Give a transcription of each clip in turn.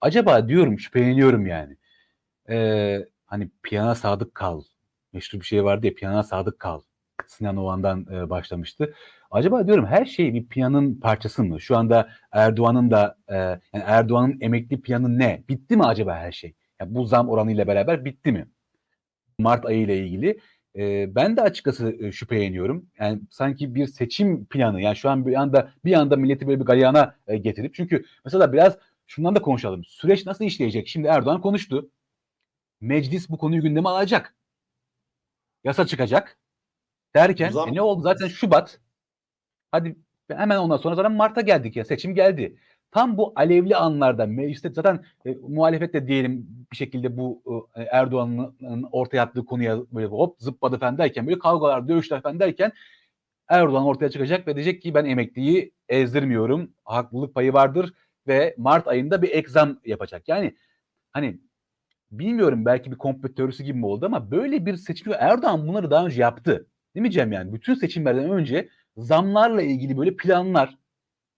Acaba diyorum, şüpheleniyorum yani. Eee, hani plana sadık kal. Meşhur bir şey vardı ya, plana sadık kal. Sinan Oğan'dan, eee, başlamıştı. Acaba diyorum her şey bir planın parçası mı? Şu anda Erdoğan'ın da, eee, yani Erdoğan'ın emekli planı ne? Bitti mi acaba her şey? Ya bu zam oranıyla beraber bitti mi? Mart ayı ile ilgili. Eee, ben de açıkçası, eee, şüpheleniyorum. Yani sanki bir seçim planı, yani şu an bir anda bir anda milleti böyle bir galeyana, eee, getirip çünkü mesela biraz şundan da konuşalım. Süreç nasıl işleyecek? Şimdi Erdoğan konuştu. Meclis bu konuyu gündeme alacak. Yasa çıkacak. Derken, e, ne oldu? Zaten Şubat. Hadi hemen ondan sonra zaten Mart'a geldik ya. Seçim geldi. Tam bu alevli anlarda mecliste zaten e, muhalefet de diyelim bir şekilde bu e, Erdoğan'ın ortaya attığı konuya böyle hop zıpladı falan derken böyle kavgalar, dövüşler falan derken Erdoğan ortaya çıkacak ve diyecek ki ben emekliyi ezdirmiyorum. Haklılık payı vardır ve Mart ayında bir ek zam yapacak. Yani hani bilmiyorum belki bir komplo teorisi gibi mi oldu ama böyle bir seçim Erdoğan bunları daha önce yaptı. Değil mi Cem yani? Bütün seçimlerden önce zamlarla ilgili böyle planlar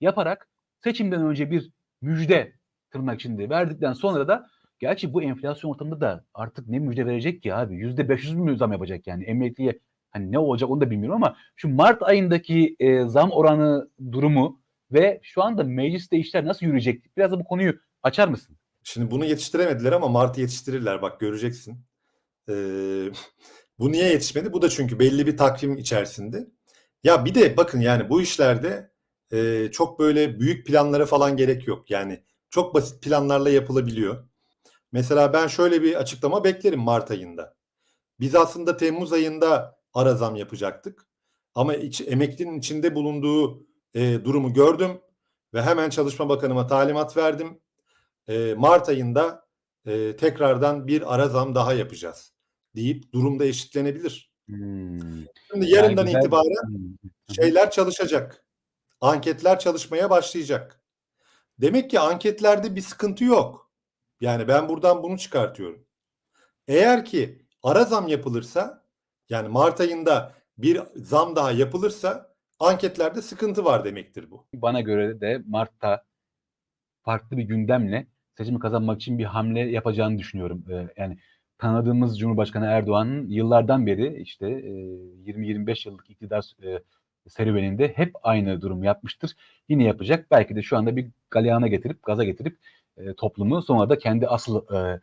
yaparak seçimden önce bir müjde tırnak içinde verdikten sonra da gerçi bu enflasyon ortamında da artık ne müjde verecek ki abi? %500 mü zam yapacak yani? Emekliye hani ne olacak onu da bilmiyorum ama şu Mart ayındaki e, zam oranı durumu ve şu anda mecliste işler nasıl yürüyecek? Biraz da bu konuyu açar mısın? Şimdi bunu yetiştiremediler ama Mart'ı yetiştirirler bak göreceksin. Ee, bu niye yetişmedi? Bu da çünkü belli bir takvim içerisinde. Ya bir de bakın yani bu işlerde e, çok böyle büyük planlara falan gerek yok. Yani çok basit planlarla yapılabiliyor. Mesela ben şöyle bir açıklama beklerim Mart ayında. Biz aslında Temmuz ayında ara zam yapacaktık. Ama iç, emeklinin içinde bulunduğu e, durumu gördüm ve hemen Çalışma Bakanıma talimat verdim. E, Mart ayında e, tekrardan bir ara zam daha yapacağız deyip durumda eşitlenebilir. Hmm. Şimdi yarından güzel- itibaren Hmm. şeyler çalışacak. Anketler çalışmaya başlayacak. Demek ki anketlerde bir sıkıntı yok. Yani ben buradan bunu çıkartıyorum. Eğer ki ara zam yapılırsa yani Mart ayında bir zam daha yapılırsa anketlerde sıkıntı var demektir bu. Bana göre de Mart'ta farklı bir gündemle seçimi kazanmak için bir hamle yapacağını düşünüyorum. Ee, yani tanıdığımız Cumhurbaşkanı Erdoğan'ın yıllardan beri işte e, 20-25 yıllık iktidar e, serüveninde hep aynı durum yapmıştır. Yine yapacak. Belki de şu anda bir galeyana getirip, gaza getirip e, toplumu sonra da kendi asıl e,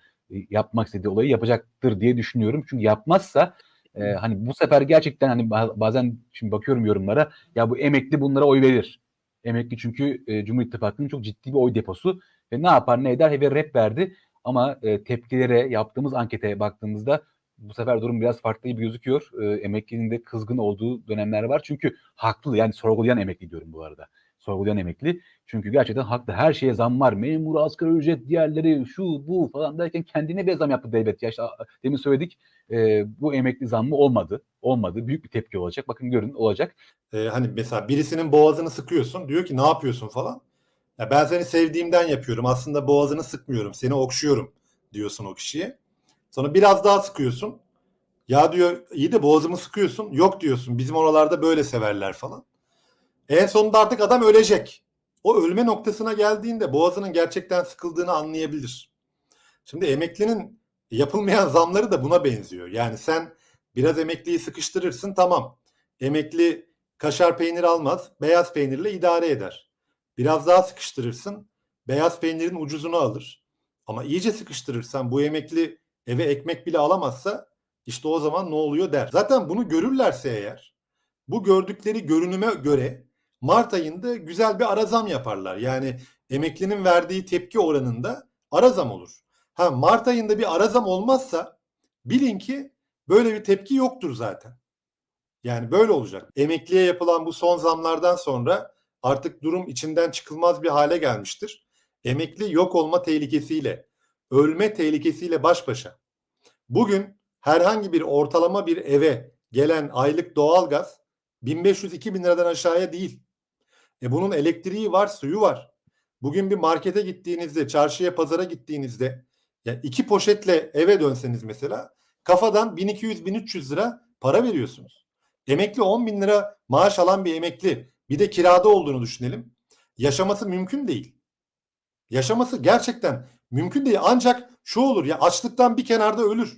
yapmak istediği olayı yapacaktır diye düşünüyorum. Çünkü yapmazsa e, hani bu sefer gerçekten hani ba- bazen şimdi bakıyorum yorumlara ya bu emekli bunlara oy verir. Emekli çünkü e, Cumhur İttifakı'nın çok ciddi bir oy deposu ve ne yapar ne eder ve rep verdi ama e, tepkilere yaptığımız ankete baktığımızda bu sefer durum biraz farklı gibi gözüküyor. E, emeklinin de kızgın olduğu dönemler var. Çünkü haklı yani sorgulayan emekli diyorum bu arada. Sorgulayan emekli. Çünkü gerçekten haklı. Her şeye zam var. Memur, asgari ücret, diğerleri şu bu falan derken kendine bir zam yaptı devlet. Ya işte, demin söyledik e, bu emekli zammı olmadı. Olmadı. Büyük bir tepki olacak. Bakın görün olacak. Ee, hani mesela birisinin boğazını sıkıyorsun diyor ki ne yapıyorsun falan. Ya ben seni sevdiğimden yapıyorum. Aslında boğazını sıkmıyorum. Seni okşuyorum diyorsun o kişiye. Sonra biraz daha sıkıyorsun. Ya diyor iyi de boğazımı sıkıyorsun. Yok diyorsun. Bizim oralarda böyle severler falan. En sonunda artık adam ölecek. O ölme noktasına geldiğinde boğazının gerçekten sıkıldığını anlayabilir. Şimdi emeklinin yapılmayan zamları da buna benziyor. Yani sen biraz emekliyi sıkıştırırsın tamam. Emekli kaşar peynir almaz, beyaz peynirle idare eder. Biraz daha sıkıştırırsın, beyaz peynirin ucuzunu alır. Ama iyice sıkıştırırsan bu emekli eve ekmek bile alamazsa işte o zaman ne oluyor der. Zaten bunu görürlerse eğer bu gördükleri görünüme göre Mart ayında güzel bir ara zam yaparlar. Yani emeklinin verdiği tepki oranında ara zam olur. Ha Mart ayında bir ara zam olmazsa bilin ki böyle bir tepki yoktur zaten. Yani böyle olacak. Emekliye yapılan bu son zamlardan sonra artık durum içinden çıkılmaz bir hale gelmiştir. Emekli yok olma tehlikesiyle, ölme tehlikesiyle baş başa. Bugün herhangi bir ortalama bir eve gelen aylık doğalgaz 1500-2000 liradan aşağıya değil. E bunun elektriği var, suyu var. Bugün bir markete gittiğinizde, çarşıya, pazara gittiğinizde ya iki poşetle eve dönseniz mesela kafadan 1200-1300 lira para veriyorsunuz. Emekli 10 bin lira maaş alan bir emekli bir de kirada olduğunu düşünelim. Yaşaması mümkün değil. Yaşaması gerçekten Mümkün değil. Ancak şu olur ya açlıktan bir kenarda ölür.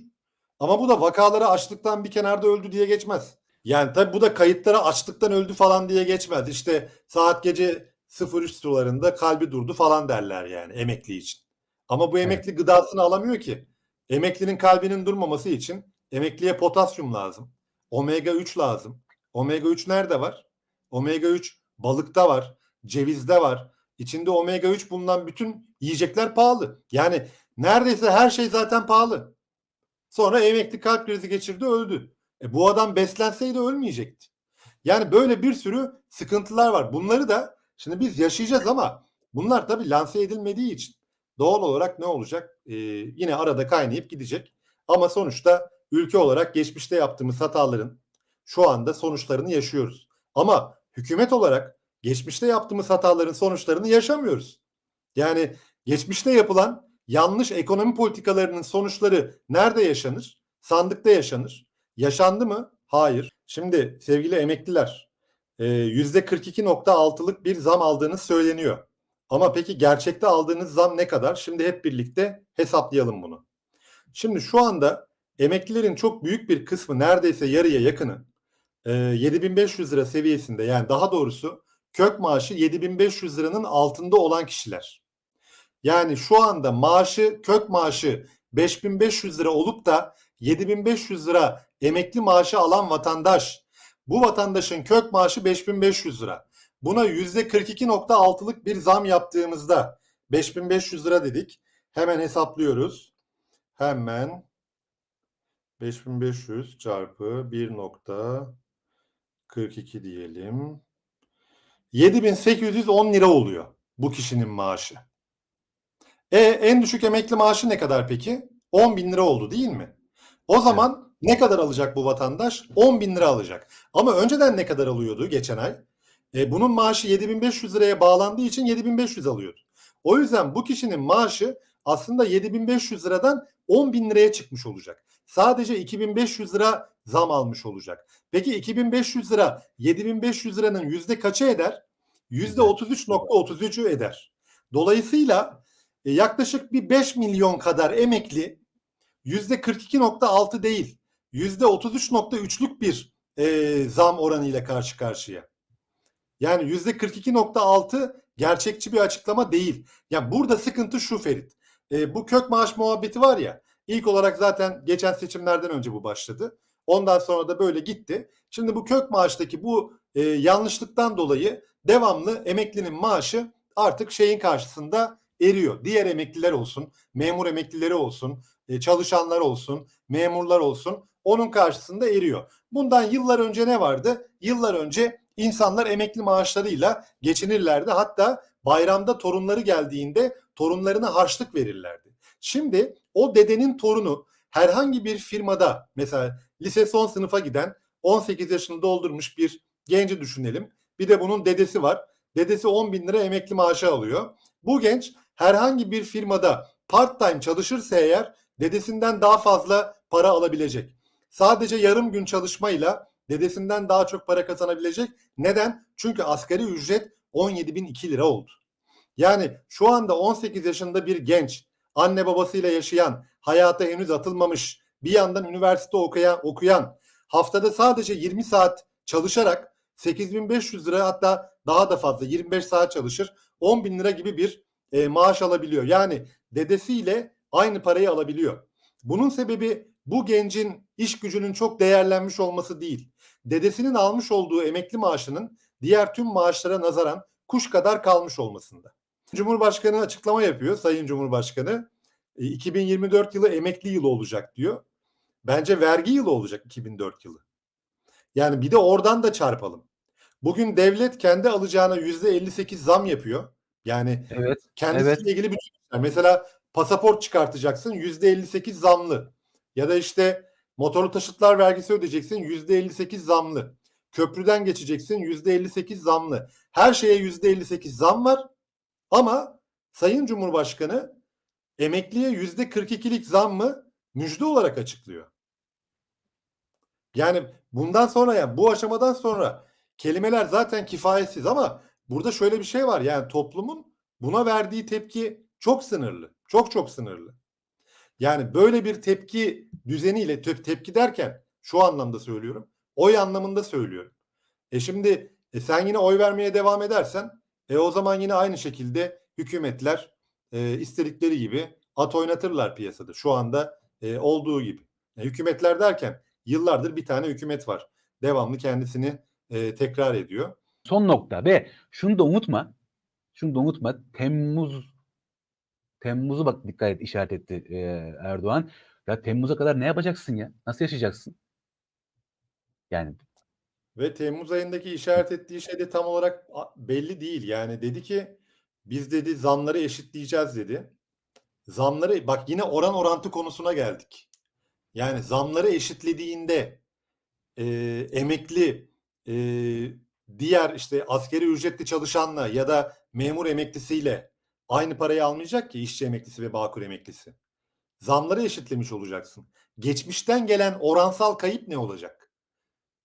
Ama bu da vakaları açlıktan bir kenarda öldü diye geçmez. Yani tabi bu da kayıtlara açlıktan öldü falan diye geçmez. İşte saat gece 03 sularında kalbi durdu falan derler yani emekli için. Ama bu emekli gıdasını alamıyor ki. Emeklinin kalbinin durmaması için emekliye potasyum lazım. Omega 3 lazım. Omega 3 nerede var? Omega 3 balıkta var, cevizde var. İçinde omega 3 bulunan bütün yiyecekler pahalı. Yani neredeyse her şey zaten pahalı. Sonra emekli kalp krizi geçirdi öldü. E bu adam beslenseydi ölmeyecekti. Yani böyle bir sürü sıkıntılar var. Bunları da şimdi biz yaşayacağız ama bunlar tabii lanse edilmediği için doğal olarak ne olacak? Ee, yine arada kaynayıp gidecek. Ama sonuçta ülke olarak geçmişte yaptığımız hataların şu anda sonuçlarını yaşıyoruz. Ama hükümet olarak geçmişte yaptığımız hataların sonuçlarını yaşamıyoruz. Yani geçmişte yapılan yanlış ekonomi politikalarının sonuçları nerede yaşanır? Sandıkta yaşanır. Yaşandı mı? Hayır. Şimdi sevgili emekliler e, %42.6'lık bir zam aldığınız söyleniyor. Ama peki gerçekte aldığınız zam ne kadar? Şimdi hep birlikte hesaplayalım bunu. Şimdi şu anda emeklilerin çok büyük bir kısmı neredeyse yarıya yakını e, 7500 lira seviyesinde yani daha doğrusu kök maaşı 7500 liranın altında olan kişiler. Yani şu anda maaşı kök maaşı 5500 lira olup da 7500 lira emekli maaşı alan vatandaş bu vatandaşın kök maaşı 5500 lira. Buna %42.6'lık bir zam yaptığımızda 5500 lira dedik. Hemen hesaplıyoruz. Hemen 5500 çarpı 1.42 diyelim. 7810 lira oluyor bu kişinin maaşı. E en düşük emekli maaşı ne kadar peki? 10 bin lira oldu değil mi? O zaman ne kadar alacak bu vatandaş? 10 bin lira alacak. Ama önceden ne kadar alıyordu geçen ay? E, bunun maaşı 7500 liraya bağlandığı için 7500 alıyordu. O yüzden bu kişinin maaşı aslında 7500 liradan 10 bin liraya çıkmış olacak. Sadece 2500 lira zam almış olacak. Peki 2500 lira 7500 liranın yüzde kaçı eder? Yüzde 33.33'ü eder. Dolayısıyla e, yaklaşık bir 5 milyon kadar emekli 42.6 değil yüzde 33.3'lük bir e, zam oranı ile karşı karşıya. Yani yüzde 42.6 gerçekçi bir açıklama değil. Yani burada sıkıntı şu Ferit. E, bu kök maaş muhabbeti var ya ilk olarak zaten geçen seçimlerden önce bu başladı. Ondan sonra da böyle gitti. Şimdi bu kök maaştaki bu e, yanlışlıktan dolayı devamlı emeklinin maaşı artık şeyin karşısında eriyor. Diğer emekliler olsun, memur emeklileri olsun, e, çalışanlar olsun, memurlar olsun onun karşısında eriyor. Bundan yıllar önce ne vardı? Yıllar önce insanlar emekli maaşlarıyla geçinirlerdi. Hatta bayramda torunları geldiğinde torunlarına harçlık verirlerdi. Şimdi o dedenin torunu herhangi bir firmada mesela lise son sınıfa giden 18 yaşını doldurmuş bir genci düşünelim. Bir de bunun dedesi var. Dedesi 10 bin lira emekli maaşı alıyor. Bu genç herhangi bir firmada part time çalışırsa eğer dedesinden daha fazla para alabilecek. Sadece yarım gün çalışmayla dedesinden daha çok para kazanabilecek. Neden? Çünkü asgari ücret 17.002 lira oldu. Yani şu anda 18 yaşında bir genç, anne babasıyla yaşayan, hayata henüz atılmamış, bir yandan üniversite okuyan, okuyan, haftada sadece 20 saat çalışarak 8500 lira hatta daha da fazla 25 saat çalışır 10 bin lira gibi bir e, maaş alabiliyor. Yani dedesiyle aynı parayı alabiliyor. Bunun sebebi bu gencin iş gücünün çok değerlenmiş olması değil. Dedesinin almış olduğu emekli maaşının diğer tüm maaşlara nazaran kuş kadar kalmış olmasında. Cumhurbaşkanı açıklama yapıyor Sayın Cumhurbaşkanı. 2024 yılı emekli yılı olacak diyor. Bence vergi yılı olacak 2004 yılı. Yani bir de oradan da çarpalım. Bugün devlet kendi alacağına %58 zam yapıyor. Yani Evet. kendisiyle evet. ilgili bütün işler. Mesela pasaport çıkartacaksın %58 zamlı. Ya da işte motorlu taşıtlar vergisi ödeyeceksin %58 zamlı. Köprüden geçeceksin %58 zamlı. Her şeye %58 zam var. Ama Sayın Cumhurbaşkanı emekliye %42'lik zam mı müjde olarak açıklıyor. Yani bundan sonra yani bu aşamadan sonra kelimeler zaten kifayetsiz ama burada şöyle bir şey var. Yani toplumun buna verdiği tepki çok sınırlı. Çok çok sınırlı. Yani böyle bir tepki düzeniyle tep- tepki derken şu anlamda söylüyorum. Oy anlamında söylüyorum. E şimdi e sen yine oy vermeye devam edersen e o zaman yine aynı şekilde hükümetler e, istedikleri gibi at oynatırlar piyasada. Şu anda e, olduğu gibi. E, hükümetler derken yıllardır bir tane hükümet var. Devamlı kendisini e, tekrar ediyor. Son nokta ve şunu da unutma. Şunu da unutma. Temmuz Temmuz'u bak dikkat et işaret etti e, Erdoğan. Ya Temmuz'a kadar ne yapacaksın ya? Nasıl yaşayacaksın? Yani Ve Temmuz ayındaki işaret ettiği şey de tam olarak belli değil. Yani dedi ki biz dedi zamları eşitleyeceğiz dedi. Zamları bak yine oran orantı konusuna geldik. Yani zamları eşitlediğinde e, emekli e, diğer işte askeri ücretli çalışanla ya da memur emeklisiyle aynı parayı almayacak ki işçi emeklisi ve bağkur emeklisi. Zamları eşitlemiş olacaksın. Geçmişten gelen oransal kayıp ne olacak?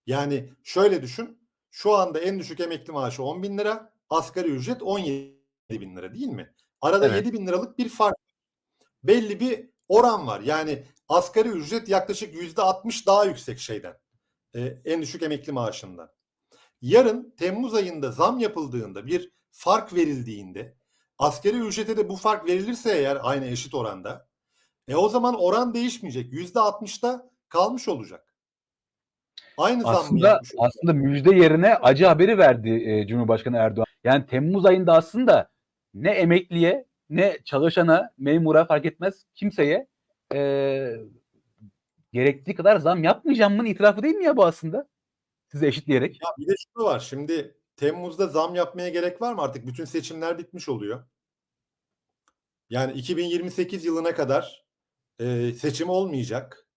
Yani şöyle düşün. Şu anda en düşük emekli maaşı 10 bin lira. Asgari ücret 17 bin lira değil mi? Arada Evet. 7 bin liralık bir fark. Belli bir oran var. Yani asgari ücret yaklaşık yüzde 60 daha yüksek şeyden. Ee, en düşük emekli maaşından. Yarın Temmuz ayında zam yapıldığında bir fark verildiğinde asgari ücrete de bu fark verilirse eğer aynı eşit oranda e o zaman oran değişmeyecek. Yüzde 60'ta kalmış olacak. Aynı aslında aslında müjde yerine acı haberi verdi e, Cumhurbaşkanı Erdoğan. Yani Temmuz ayında aslında ne emekliye ne çalışana, memura fark etmez kimseye e, gerektiği kadar zam yapmayacağımın itirafı değil mi ya bu aslında? Size eşitleyerek. Ya bir de şu var. Şimdi Temmuz'da zam yapmaya gerek var mı? Artık bütün seçimler bitmiş oluyor. Yani 2028 yılına kadar e, seçim olmayacak.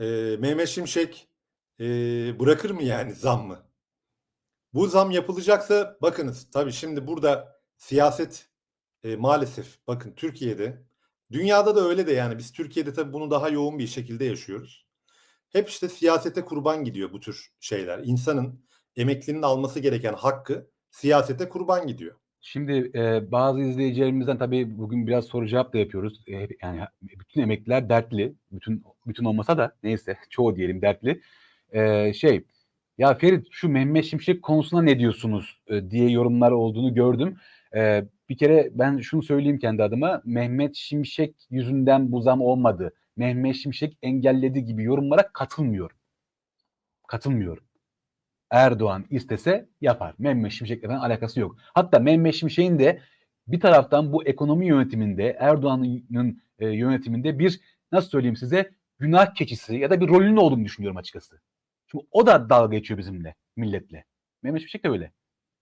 E, Mehmet Şimşek e, bırakır mı yani zam mı? Bu zam yapılacaksa bakınız tabii şimdi burada siyaset e, maalesef bakın Türkiye'de dünyada da öyle de yani biz Türkiye'de tabii bunu daha yoğun bir şekilde yaşıyoruz. Hep işte siyasete kurban gidiyor bu tür şeyler. İnsanın emeklinin alması gereken hakkı siyasete kurban gidiyor. Şimdi e, bazı izleyicilerimizden tabii bugün biraz soru cevap da yapıyoruz. E, yani bütün emekliler dertli. Bütün bütün olmasa da neyse çoğu diyelim dertli. E, şey ya Ferit şu Mehmet Şimşek konusuna ne diyorsunuz e, diye yorumlar olduğunu gördüm. E, bir kere ben şunu söyleyeyim kendi adıma. Mehmet Şimşek yüzünden bu zam olmadı. Mehmet Şimşek engelledi gibi yorumlara katılmıyorum. Katılmıyorum. Erdoğan istese yapar. Mehmet Şimşek'le falan alakası yok. Hatta Mehmet Şimşek'in de bir taraftan bu ekonomi yönetiminde Erdoğan'ın e, yönetiminde bir nasıl söyleyeyim size günah keçisi ya da bir rolünün olduğunu düşünüyorum açıkçası. Çünkü o da dalga geçiyor bizimle, milletle. Mehmet Şimşek de öyle.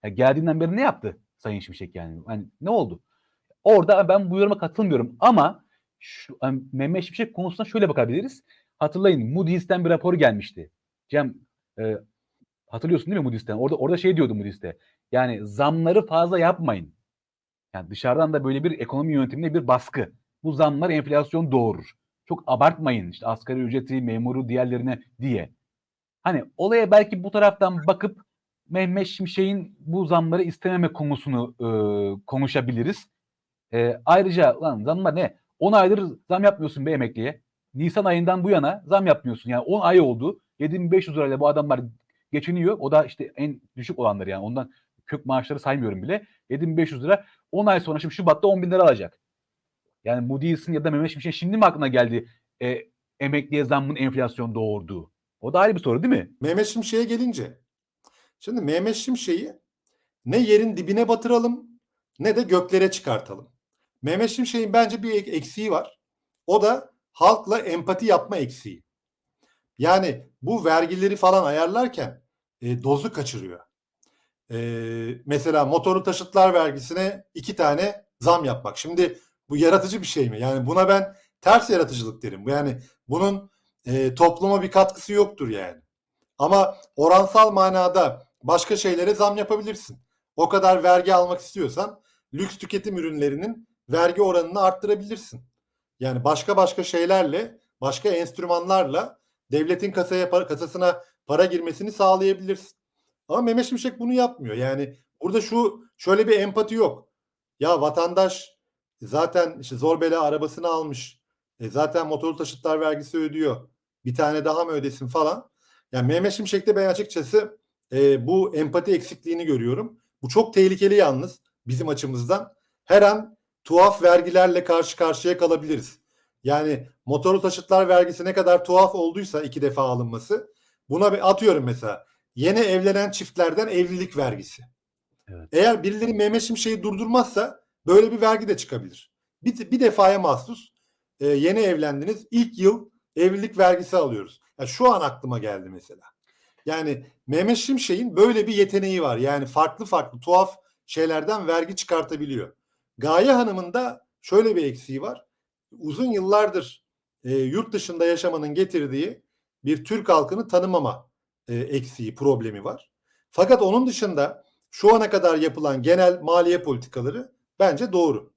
Ya geldiğinden beri ne yaptı Sayın Şimşek yani? Hani ne oldu? Orada ben bu yoruma katılmıyorum ama şu, hani Mehmet Şimşek konusuna şöyle bakabiliriz. Hatırlayın Moody's'ten bir rapor gelmişti. Cem e, Hatırlıyorsun değil mi Moody's'ten? Orada orada şey diyordu Moody's'te. Yani zamları fazla yapmayın. Yani dışarıdan da böyle bir ekonomi yönetimine bir baskı. Bu zamlar enflasyon doğurur. Çok abartmayın işte asgari ücreti, memuru, diğerlerine diye. Hani olaya belki bu taraftan bakıp Mehmet Şimşek'in bu zamları istememe konusunu e, konuşabiliriz. E, ayrıca lan zamlar ne? 10 aydır zam yapmıyorsun be emekliye. Nisan ayından bu yana zam yapmıyorsun. Yani 10 ay oldu. 7500 lirayla bu adamlar geçiniyor. O da işte en düşük olanları yani. Ondan kök maaşları saymıyorum bile. 7500 lira. 10 ay sonra şimdi Şubat'ta 10 bin lira alacak. Yani Moody's'in ya da Mehmet Şimşek'in şimdi mi aklına geldi e, emekliye zammın enflasyon doğurduğu? O da ayrı bir soru değil mi? Mehmet Şimşek'e gelince şimdi Mehmet Şimşek'i ne yerin dibine batıralım ne de göklere çıkartalım. Mehmet Şimşek'in bence bir ek- eksiği var. O da halkla empati yapma eksiği. Yani bu vergileri falan ayarlarken e, dozu kaçırıyor. E, mesela motorlu taşıtlar vergisine iki tane zam yapmak. Şimdi bu yaratıcı bir şey mi? Yani buna ben ters yaratıcılık derim. Yani bunun e, topluma bir katkısı yoktur yani. Ama oransal manada başka şeylere zam yapabilirsin. O kadar vergi almak istiyorsan lüks tüketim ürünlerinin vergi oranını arttırabilirsin. Yani başka başka şeylerle, başka enstrümanlarla devletin kasaya para, kasasına para girmesini sağlayabilirsin. Ama Mehmet Şimşek bunu yapmıyor. Yani burada şu şöyle bir empati yok. Ya vatandaş Zaten işte zor bela arabasını almış. E zaten motorlu taşıtlar vergisi ödüyor. Bir tane daha mı ödesin falan. Yani Mehmet Şimşek'te ben açıkçası e, bu empati eksikliğini görüyorum. Bu çok tehlikeli yalnız bizim açımızdan. Her an tuhaf vergilerle karşı karşıya kalabiliriz. Yani motorlu taşıtlar vergisi ne kadar tuhaf olduysa iki defa alınması buna bir atıyorum mesela yeni evlenen çiftlerden evlilik vergisi. Evet. Eğer birileri Mehmet Şimşek'i durdurmazsa böyle bir vergi de çıkabilir. Bir, bir defaya mahsus e, yeni evlendiniz ilk yıl evlilik vergisi alıyoruz. Ya şu an aklıma geldi mesela. Yani Mehmet Şimşek'in böyle bir yeteneği var. Yani farklı farklı tuhaf şeylerden vergi çıkartabiliyor. Gaye Hanım'ın da şöyle bir eksiği var. Uzun yıllardır e, yurt dışında yaşamanın getirdiği bir Türk halkını tanımama e, eksiği, problemi var. Fakat onun dışında şu ana kadar yapılan genel maliye politikaları bence doğru.